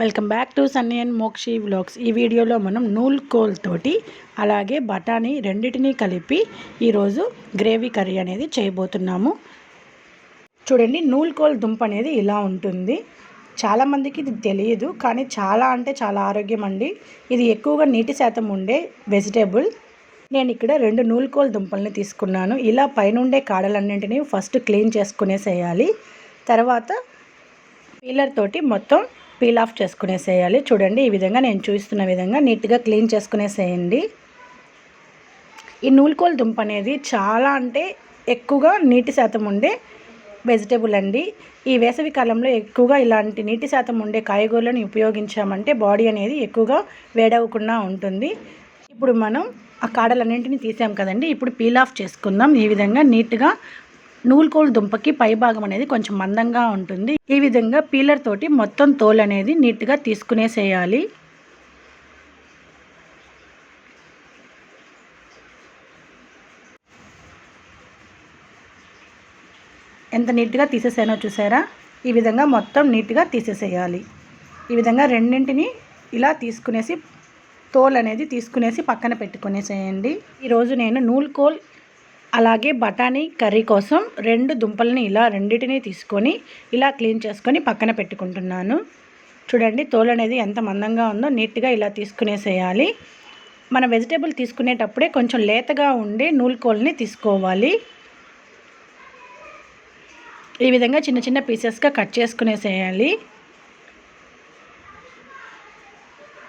Welcome back to Sunny and Mokshi vlogs. ఈ వీడియోలో మనం నూల్ కోల్ తోటి అలాగే బఠానీ రెండింటినీ కలిపి ఈరోజు గ్రేవీ కర్రీ అనేది చేయబోతున్నాము. చూడండి నూల్ కోల్ దుంప అనేది ఇలా ఉంటుంది. చాలామందికి ఇది తెలియదు కానీ చాలా అంటే చాలా ఆరోగ్యం అండి. ఇది ఎక్కువగా నీటి శాతం ఉండే వెజిటేబుల్. నేను ఇక్కడ రెండు నూలుకోల్ దుంపల్ని తీసుకున్నాను. ఇలా పైనుండే కాడలన్నింటినీ ఫస్ట్ క్లీన్ చేసుకునేసేయాలి. తర్వాత పీలర్ తోటి మొత్తం పీల్ ఆఫ్ చేసుకునేసేయాలి. చూడండి ఈ విధంగా నేను చూస్తున్న విధంగా నీట్గా క్లీన్ చేసుకునేసేయండి. ఈ నూలుకోల దుంప అనేది చాలా అంటే ఎక్కువగా నీటి శాతం ఉండే వెజిటేబుల్ అండి. ఈ వేసవి కాలంలో ఎక్కువగా ఇలాంటి నీటి శాతం ఉండే కాయగూరలను ఉపయోగించామంటే బాడీ అనేది ఎక్కువగా వేడవకుండా ఉంటుంది. ఇప్పుడు మనం ఆ కాడలన్నింటినీ తీసాం కదండి. ఇప్పుడు పీల్ ఆఫ్ చేసుకుందాం. ఈ విధంగా నీట్గా నూలుకోలు దుంపకి పై భాగం అనేది కొంచెం మందంగా ఉంటుంది. ఈ విధంగా పీలర్ తోటి మొత్తం తోలు అనేది నీట్గా తీసుకునేసేయాలి. ఎంత నీట్గా తీసేసానో చూసారా? ఈ విధంగా మొత్తం నీట్గా తీసేసేయాలి. ఈ విధంగా రెండింటిని ఇలా తీసుకునేసి తోలు అనేది తీసుకునేసి పక్కన పెట్టుకునేసేయండి. ఈరోజు నేను నూలుకోల్ అలాగే బఠానీ కర్రీ కోసం రెండు దుంపలని ఇలా రెండింటినీ తీసుకొని ఇలా క్లీన్ చేసుకొని పక్కన పెట్టుకుంటున్నాను. చూడండి తోలు అనేది ఎంత మందంగా ఉందో నీట్గా ఇలా తీసుకునేసేయాలి. మన వెజిటేబుల్ తీసుకునేటప్పుడే కొంచెం లేతగా ఉండే నూలుకోల్ని తీసుకోవాలి. ఈ విధంగా చిన్న చిన్న పీసెస్గా కట్ చేసుకునేసేయాలి.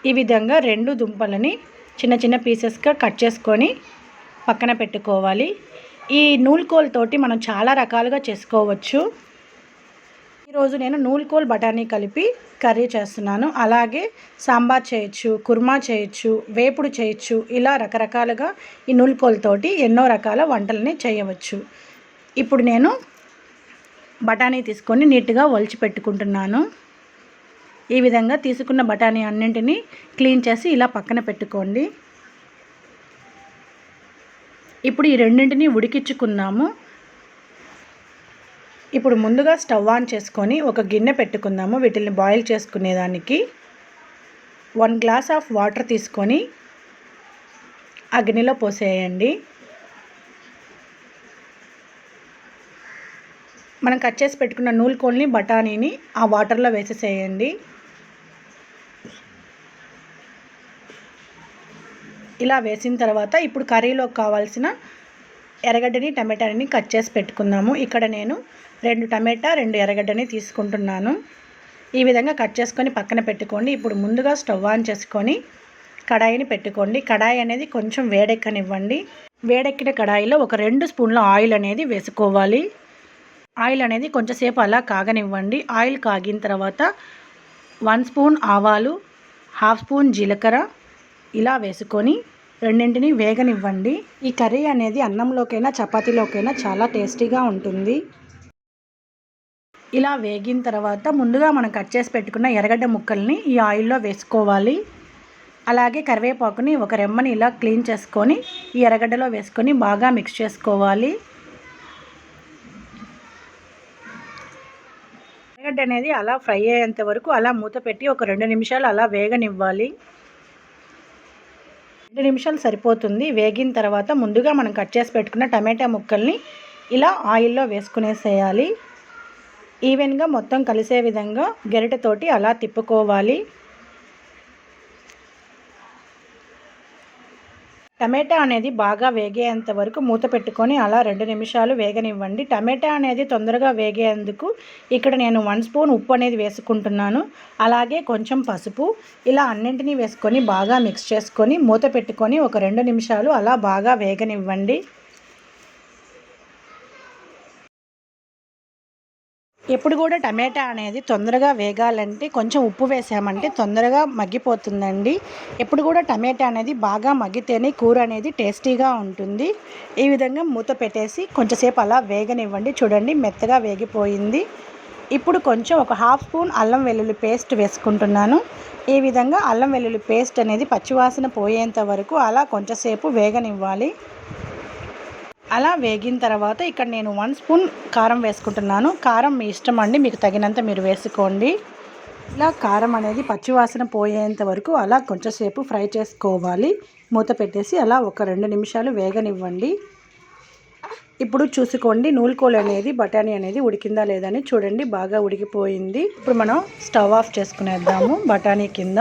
ఈ విధంగా రెండు దుంపలని చిన్న చిన్న పీసెస్గా కట్ చేసుకొని పక్కన పెట్టుకోవాలి. ఈ నూల్కోల్తోటి మనం చాలా రకాలుగా చేసుకోవచ్చు. ఈరోజు నేను నూలుకోల్ బఠానీ కలిపి కర్రీ చేస్తున్నాను. అలాగే సాంబార్ చేయొచ్చు కుర్మా చేయొచ్చు వేపుడు చేయొచ్చు. ఇలా రకరకాలుగా ఈ నూల్కోల్తోటి ఎన్నో రకాల వంటలని చేయవచ్చు. ఇప్పుడు నేను బఠానీ తీసుకొని నీట్గా ఒలిచి పెట్టుకుంటున్నాను. ఈ విధంగా తీసుకున్న బఠానీ అన్నింటినీ క్లీన్ చేసి ఇలా పక్కన పెట్టుకోండి. ఇప్పుడు ఈ రెండింటిని ఉడికించుకుందాము. ఇప్పుడు ముందుగా స్టవ్ ఆన్ చేసుకొని ఒక గిన్నె పెట్టుకుందాము. వీటిని బాయిల్ చేసుకునేదానికి వన్ గ్లాస్ ఆఫ్ వాటర్ తీసుకొని ఆ గిన్నెలో పోసేయండి. మనం కట్ చేసి పెట్టుకున్న నూలుకోల్ని బఠానీని ఆ వాటర్లో వేసేసేయండి. ఇలా వేసిన తర్వాత ఇప్పుడు కర్రీలోకి కావాల్సిన ఎర్రగడ్డని టమాటాని కట్ చేసి పెట్టుకుందాము. ఇక్కడ నేను రెండు టమాటా రెండు ఎర్రగడ్డని తీసుకుంటున్నాను. ఈ విధంగా కట్ చేసుకొని పక్కన పెట్టుకోండి. ఇప్పుడు ముందుగా స్టవ్ ఆన్ చేసుకొని కడాయిని పెట్టుకోండి. కడాయి అనేది కొంచెం వేడెక్కనివ్వండి. వేడెక్కిన కడాయిలో ఒక రెండు స్పూన్ల ఆయిల్ అనేది వేసుకోవాలి. ఆయిల్ అనేది కొంచెంసేపు అలా కాగనివ్వండి. ఆయిల్ కాగిన తర్వాత వన్ స్పూన్ ఆవాలు హాఫ్ స్పూన్ జీలకర్ర ఇలా వేసుకొని రెండింటిని వేగనివ్వండి. ఈ కర్రీ అనేది అన్నంలోకైనా చపాతీలోకైనా చాలా టేస్టీగా ఉంటుంది. ఇలా వేగిన తర్వాత ముందుగా మనం కట్ చేసి పెట్టుకున్న ఎర్రగడ్డ ముక్కల్ని ఈ ఆయిల్లో వేసుకోవాలి. అలాగే కరివేపాకుని ఒక రెమ్మని ఇలా క్లీన్ చేసుకొని ఈ ఎర్రగడ్డలో వేసుకొని బాగా మిక్స్ చేసుకోవాలి. ఎర్రగడ్డ అనేది అలా ఫ్రై అయ్యేంత వరకు అలా మూత పెట్టి ఒక రెండు నిమిషాలు అలా వేగనివ్వాలి. రెండు నిమిషాలు సరిపోతుంది. వేగిన తర్వాత ముందుగా మనం కట్ చేసి పెట్టుకున్న టమాటా ముక్కల్ని ఇలా ఆయిల్లో వేసుకునేసేయాలి. ఈవెన్గా మొత్తం కలిసే విధంగా గెరటతోటి అలా తిప్పుకోవాలి. టమాటా అనేది బాగా వేగేంత వరకు మూత పెట్టుకొని అలా రెండు నిమిషాలు వేగనివ్వండి. టమాటా అనేది తొందరగా వేగేందుకు ఇక్కడ నేను వన్ స్పూన్ ఉప్పు అనేది వేసుకుంటున్నాను. అలాగే కొంచెం పసుపు. ఇలా అన్నింటినీ వేసుకొని బాగా మిక్స్ చేసుకొని మూత పెట్టుకొని ఒక రెండు నిమిషాలు అలా బాగా వేగనివ్వండి. ఎప్పుడు కూడా టమాటా అనేది తొందరగా వేగాలంటే కొంచెం ఉప్పు వేసామంటే తొందరగా మగ్గిపోతుందండి. ఎప్పుడు కూడా టమాటా అనేది బాగా మగ్గితేనే కూర అనేది టేస్టీగా ఉంటుంది. ఈ విధంగా మూత పెట్టేసి కొంచెంసేపు అలా వేగనివ్వండి. చూడండి మెత్తగా వేగిపోయింది. ఇప్పుడు కొంచెం ఒక హాఫ్ స్పూన్ అల్లం వెల్లుల్లి పేస్ట్ వేసుకుంటున్నాను. ఈ విధంగా అల్లం వెల్లుల్లి పేస్ట్ అనేది పచ్చివాసన పోయేంత వరకు అలా కొంచెంసేపు వేగనివ్వాలి. అలా వేగిన తర్వాత ఇక్కడ నేను వన్ స్పూన్ కారం వేసుకుంటున్నాను. కారం మీ ఇష్టం అండి మీకు తగినంత మీరు వేసుకోండి. ఇలా కారం అనేది పచ్చివాసన పోయేంత వరకు అలా కొంచెంసేపు ఫ్రై చేసుకోవాలి. మూత పెట్టేసి అలా ఒక రెండు నిమిషాలు వేగనివ్వండి. ఇప్పుడు చూసుకోండి నూలుకోలు అనేది బఠానీ అనేది ఉడికిందా లేదని చూడండి. బాగా ఉడికిపోయింది. ఇప్పుడు మనం స్టవ్ ఆఫ్ చేసుకునేద్దాము బఠానీ కింద.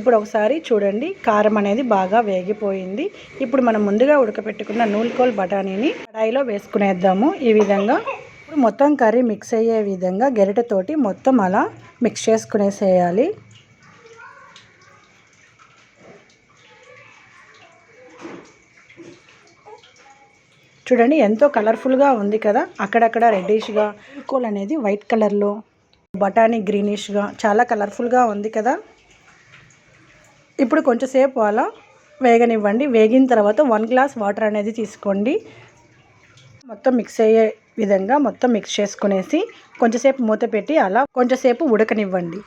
ఇప్పుడు ఒకసారి చూడండి కారం అనేది బాగా వేగిపోయింది. ఇప్పుడు మనం ముందుగా ఉడకపెట్టుకున్న నూల్కోల్ బఠానీని కడాయిలో వేసుకునేద్దాము. ఈ విధంగా ఇప్పుడు మొత్తం కర్రీ మిక్స్ అయ్యే విధంగా గెరిటతోటి మొత్తం అలా మిక్స్ చేసుకునేసేయాలి. చూడండి ఎంతో కలర్ఫుల్గా ఉంది కదా? అక్కడక్కడ రెడ్డిష్గా కోల్ అనేది వైట్ కలర్లో బఠానీ గ్రీనిష్గా చాలా కలర్ఫుల్గా ఉంది కదా? ఇప్పుడు కొంచెంసేపు అలా వేగనివ్వండి. వేగిన తర్వాత వన్ గ్లాస్ వాటర్ అనేది తీసుకోండి. మొత్తం మిక్స్ అయ్యే విధంగా మొత్తం మిక్స్ చేసుకునేసి కొంచెంసేపు మూత పెట్టి అలా కొంచెంసేపు ఉడకనివ్వండి.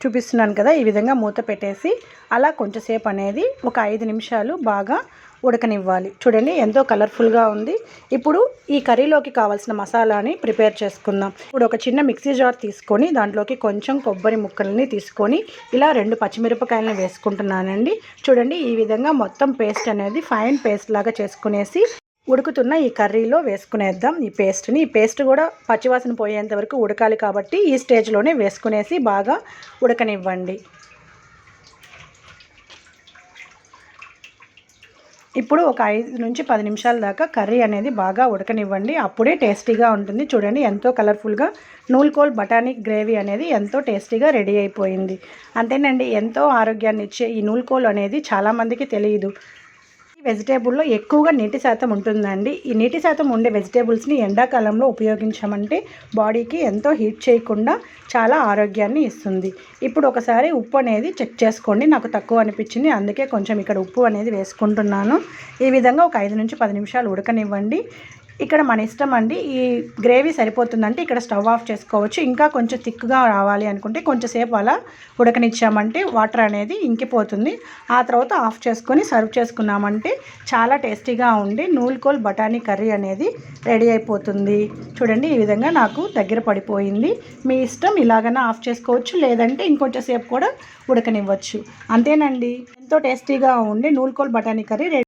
చూపిస్తున్నాను కదా ఈ విధంగా మూత పెట్టేసి అలా కొంచెంసేపు అనేది ఒక ఐదు నిమిషాలు బాగా ఉడకనివ్వాలి. చూడండి ఎంతో కలర్ఫుల్గా ఉంది. ఇప్పుడు ఈ కర్రీలోకి కావాల్సిన మసాలాని ప్రిపేర్ చేసుకుందాం. ఇప్పుడు ఒక చిన్న మిక్సీ జార్ తీసుకొని దాంట్లోకి కొంచెం కొబ్బరి ముక్కల్ని తీసుకొని ఇలా రెండు పచ్చిమిరపకాయలను వేసుకుంటున్నానండి. చూడండి ఈ విధంగా మొత్తం పేస్ట్ అనేది ఫైన్ పేస్ట్ లాగా చేసుకునేసి ఉడుకుతున్న ఈ కర్రీలో వేసుకునేద్దాం ఈ పేస్ట్ని. ఈ పేస్ట్ కూడా పచ్చివాసన పోయేంత వరకు ఉడకాలి కాబట్టి ఈ స్టేజ్లోనే వేసుకునేసి బాగా ఉడకనివ్వండి. ఇప్పుడు ఒక ఐదు నుంచి పది నిమిషాల దాకా కర్రీ అనేది బాగా ఉడకనివ్వండి. అప్పుడే టేస్టీగా ఉంటుంది. చూడండి ఎంతో కలర్ఫుల్గా నూల్కోల్ బఠానీ గ్రేవీ అనేది ఎంతో టేస్టీగా రెడీ అయిపోయింది. అంతేనండి ఎంతో ఆరోగ్యాన్ని ఇచ్చే ఈ నూల్కోల్ అనేది చాలామందికి తెలియదు. వెజిటేబుల్లో ఎక్కువగా నీటి శాతం ఉంటుందండి. ఈ నీటి శాతం ఉండే వెజిటేబుల్స్ని ఎండాకాలంలో ఉపయోగించామంటే బాడీకి ఎంతో హీట్ చేయకుండా చాలా ఆరోగ్యాన్ని ఇస్తుంది. ఇప్పుడు ఒకసారి ఉప్పు అనేది చెక్ చేసుకోండి. నాకు తక్కువ అనిపించింది. అందుకే కొంచెం ఇక్కడ ఉప్పు అనేది వేసుకుంటున్నాను. ఈ విధంగా ఒక ఐదు నుంచి పది నిమిషాలు ఉడకనివ్వండి. ఇక్కడ మన ఇష్టం అండి. ఈ గ్రేవీ సరిపోతుందంటే ఇక్కడ స్టవ్ ఆఫ్ చేసుకోవచ్చు. ఇంకా కొంచెం థిక్గా రావాలి అనుకుంటే కొంచెంసేపు అలా ఉడకనిచ్చామంటే వాటర్ అనేది ఇంకిపోతుంది. ఆ తర్వాత ఆఫ్ చేసుకొని సర్వ్ చేసుకున్నామంటే చాలా టేస్టీగా ఉండి నూల్కోల్ బఠానీ కర్రీ అనేది రెడీ అయిపోతుంది. చూడండి ఈ విధంగా నాకు దగ్గర పడిపోయింది. మీ ఇష్టం ఇలాగైనా ఆఫ్ చేసుకోవచ్చు లేదంటే ఇంకొంచెం సేపు కూడా ఉడకనివ్వచ్చు. అంతేనండి. ఎంతో టేస్టీగా ఉండి నూల్కోల్ బఠానీ కర్రీ